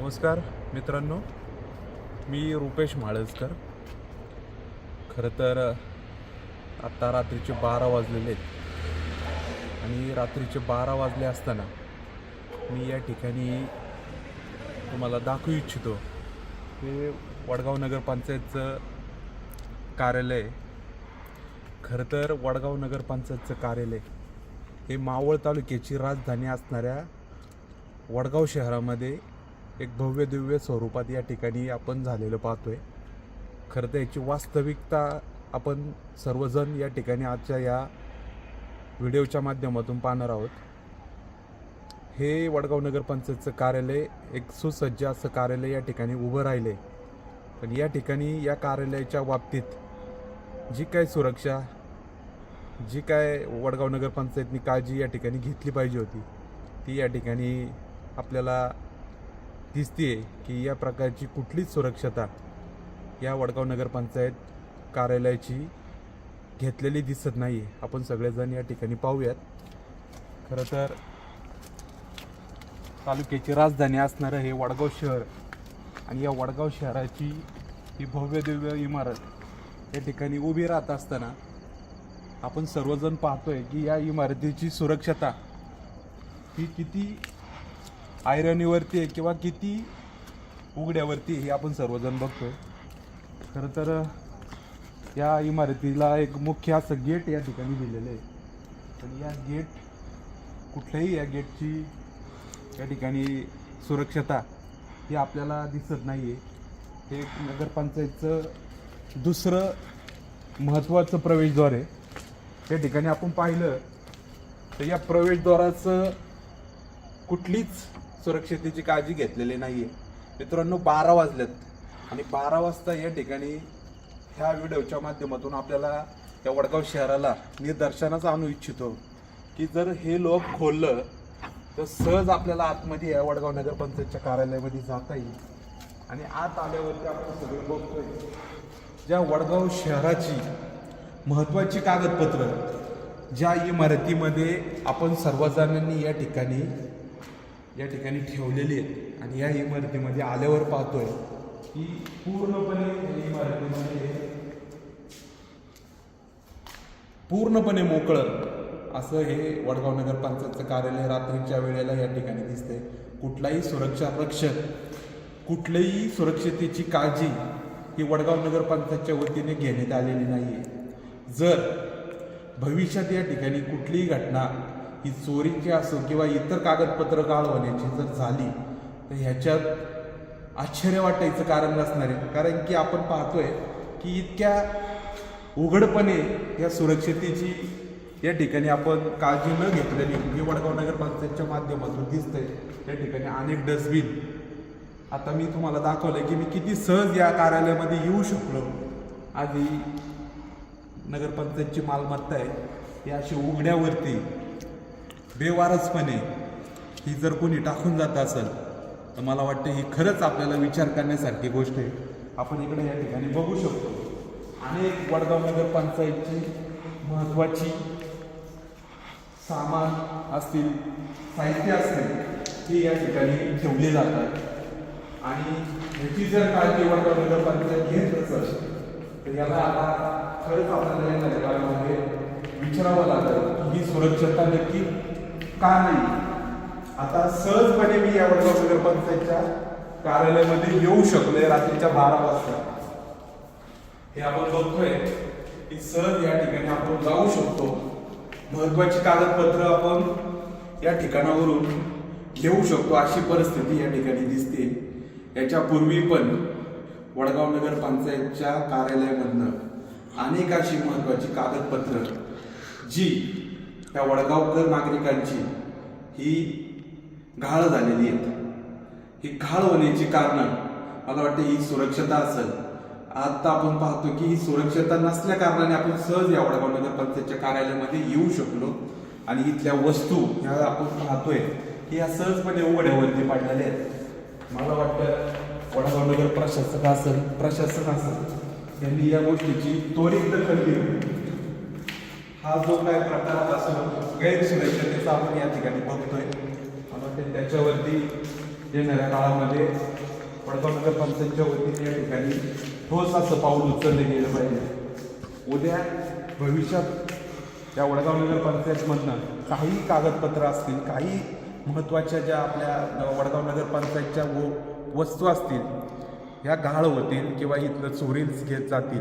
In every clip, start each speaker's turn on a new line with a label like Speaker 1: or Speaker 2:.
Speaker 1: नमस्कार मित्रांनो. मी रुपेश माळजकर. खरं तर आत्ता रात्रीचे बारा वाजलेले आहेत. आणि रात्रीचे बारा वाजले असताना मी या ठिकाणी तुम्हाला दाखवू इच्छितो. हे वडगाव नगरपंचायतचं कार्यालय. खरं तर वडगाव नगरपंचायतचं कार्यालय हे मावळ तालुक्याची राजधानी असणाऱ्या वडगाव शहरामध्ये एक भव्य दिव्य स्वरूपात या ठिकाणी आपण झालेलं पाहतोय. खरं तर याची वास्तविकता आपण सर्वजण या ठिकाणी आजच्या या व्हिडिओच्या माध्यमातून पाहणार आहोत. हे वडगाव नगरपंचायतचं कार्यालय एक सुसज्ज असं कार्यालय या ठिकाणी उभं राहिले पण या ठिकाणी या कार्यालयाच्या बाबतीत जी काय सुरक्षा जी काय वडगाव नगरपंचायतनी काळजी या ठिकाणी घेतली पाहिजे होती ती या ठिकाणी आपल्याला दिसते की या प्रकारची कुठलीच सुरक्षता या वडगाव नगरपंचायत कार्यालयाची घेतलेली दिसत नाही आपण सगळेजण या ठिकाणी पाहूयात. खरं तर तालुक्याची राजधानी असणारं हे वडगाव शहर आणि या वडगाव शहराची ही भव्य दिव्य इमारत या ठिकाणी उभी राहत असताना आपण सर्वजण पाहतोय की या इमारतीची सुरक्षता ही किती आयरनीवरती आहे किंवा किती उघड्यावरती हे आपण सर्वजण बघतोय. खरं तर या इमारतीला एक मुख्य असं गेट या ठिकाणी दिलेलं आहे. पण या गेट कुठल्याही या गेटची या ठिकाणी सुरक्षता ही आपल्याला दिसत नाही आहे हे एक नगरपंचायतचं दुसरं महत्त्वाचं प्रवेशद्वार आहे. त्या ठिकाणी आपण पाहिलं तर या प्रवेशद्वाराचं कुठलीच सुरक्षितेची काळजी घेतलेली नाही आहे मित्रांनो बारा वाजल्यात आणि बारा वाजता या ठिकाणी ह्या व्हिडिओच्या माध्यमातून आपल्याला या वडगाव शहराला निदर्शनाच आणू इच्छितो की जर हे लोक खोललं तर सहज आपल्याला आतमध्ये या वडगाव नगरपंचायतच्या कार्यालयामध्ये जाता येईल. आणि आत आल्यावरती आपण सगळं बघतोय ज्या वडगाव शहराची महत्त्वाची कागदपत्र ज्या इमारतीमध्ये आपण सर्वजणांनी या ठिकाणी या ठिकाणी ठेवलेली आहेत. आणि या इमारतीमध्ये आल्यावर पाहतोय की पूर्णपणे इमारतीमध्ये पूर्णपणे मोकळं असं हे वडगाव नगरपंचायतचं कार्यालय रात्रीच्या वेळेला या ठिकाणी दिसते कुठलाही सुरक्षा रक्षक कुठल्याही सुरक्षतेची काळजी ही वडगाव नगरपंचायतच्या वतीने घेण्यात आलेली नाही आहे जर भविष्यात या ठिकाणी कुठलीही घटना ही चोरीची असो किंवा इतर कागदपत्र गाळवण्याची जर झाली तर ह्याच्यात आश्चर्य वाटायचं कारण नसणार आहे. कारण की आपण पाहतोय की इतक्या उघडपणे या सुरक्षतेची या ठिकाणी आपण काळजी न घेतलेली ही वडगाव नगरपंचायतच्या माध्यमातून दिसतंय. या ठिकाणी अनेक डस्टबिन. आता मी तुम्हाला दाखवलं की मी किती सहज या कार्यालयामध्ये येऊ शकलो. आधी नगरपंचायतची मालमत्ता आहे. ही अशी उघड्यावरती बेवारसपणे ही जर कोणी टाकून जात असेल तर मला वाटतं ही खरंच आपल्याला विचार करण्यासारखी गोष्ट आहे. आपण इकडे या ठिकाणी बघू शकतो. अनेक वडगाव नगरपंचायतची महत्त्वाची सामान असतील साहित्य असतील हे या ठिकाणी ठेवले जातात. आणि ह्याची जर काळजी वडगाव नगरपंचायत घेत असेल तर याला आता खरंच आपल्याला या नगरामध्ये विचारावं लागतं की ही सुरक्षता नक्की का नाही? आता सहजपणे मी या वडगाव नगरपंचायतच्या कार्यालयामध्ये येऊ शकलोय रात्रीच्या बारा वाजता. हे आपण बघतोय की सहज या ठिकाणी आपण जाऊ शकतो. महत्वाची कागदपत्र आपण या ठिकाणावरून घेऊ शकतो अशी परिस्थिती या ठिकाणी दिसते. याच्यापूर्वी पण वडगाव नगर पंचायतच्या कार्यालयामधनं अनेक अशी महत्वाची कागदपत्र जी या वडगावकर नागरिकांची ही घाळ झालेली आहेत. ही घाळ होण्याची कारणं मला वाटतं ही सुरक्षता असेल. आता आपण पाहतो की ही सुरक्षता नसल्या कारणाने आपण सहज या वडगाव नगरपंचायतच्या कार्यालयामध्ये येऊ शकलो. आणि इथल्या वस्तू ह्या आपण पाहतोय की या सहजपणे उघड्यावरती पडलेल्या आहेत. मला वाटतं वडगाव नगर प्रशासक असेल प्रशासन असेल यांनी या गोष्टीची त्वरित दखल घेऊन हा जो काय प्रकार असं गैरसुरक्षतेचा आपण या ठिकाणी बघतोय. मला त्याच्यावरती येणाऱ्या काळामध्ये वडगाव नगरपंचायतच्या वतीने या ठिकाणी ठोस असं पाऊल उचललं गेलं पाहिजे. उद्या भविष्यात त्या वडगाव नगरपंचायतमधनं काही कागदपत्र असतील काही महत्त्वाच्या ज्या आपल्या वडगाव नगरपंचायतच्या व वस्तू असतील ह्या गहाळ होतील किंवा इथलं चोरीच घेत जातील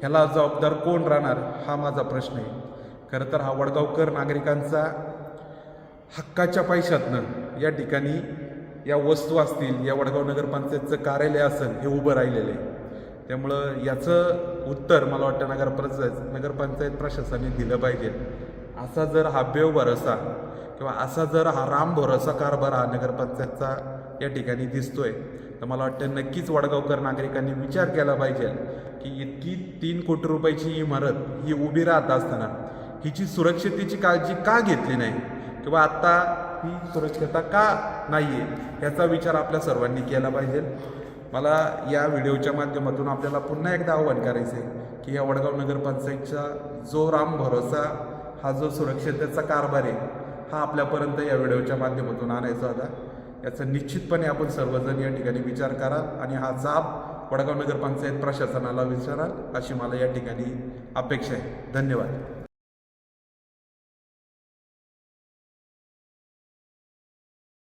Speaker 1: ह्याला जबाबदार कोण राहणार हा माझा प्रश्न आहे. खरं तर हा वडगावकर नागरिकांचा हक्काच्या पैशातनं या ठिकाणी या वस्तू असतील या वडगाव नगरपंचायतचं कार्यालय असेल हे उभं राहिलेलं आहे. त्यामुळं याचं उत्तर मला वाटतं नगरपंचायत नगरपंचायत प्रशासनाने दिलं पाहिजे. असा जर हा बेव भरोसा किंवा असा जर हा राम भरोसा कारभार हा नगरपंचायतचा या ठिकाणी दिसतोय तर मला वाटतं नक्कीच वडगावकर नागरिकांनी विचार केला पाहिजे की इतकी तीन कोटी रुपयाची इमारत ही उभी राहत असताना हिची सुरक्षितेची काळजी का घेतली नाही? किंवा आत्ता ही सुरक्षता का नाही आहे याचा विचार आपल्या सर्वांनी केला पाहिजे. मला या व्हिडिओच्या माध्यमातून आपल्याला पुन्हा एकदा आव्हान करायचं आहे की या वडगाव नगरपंचायतचा जो राम भरोसा हा जो सुरक्षितेचा कारभार आहे हा आपल्यापर्यंत या व्हिडिओच्या माध्यमातून आणायचा होता. याचा निश्चितपणे आपण सर्वजण या ठिकाणी विचार कराल आणि हा जाब वडगाव नगरपंचायत प्रशासनाला विचाराल अशी मला या ठिकाणी अपेक्षा आहे. धन्यवाद.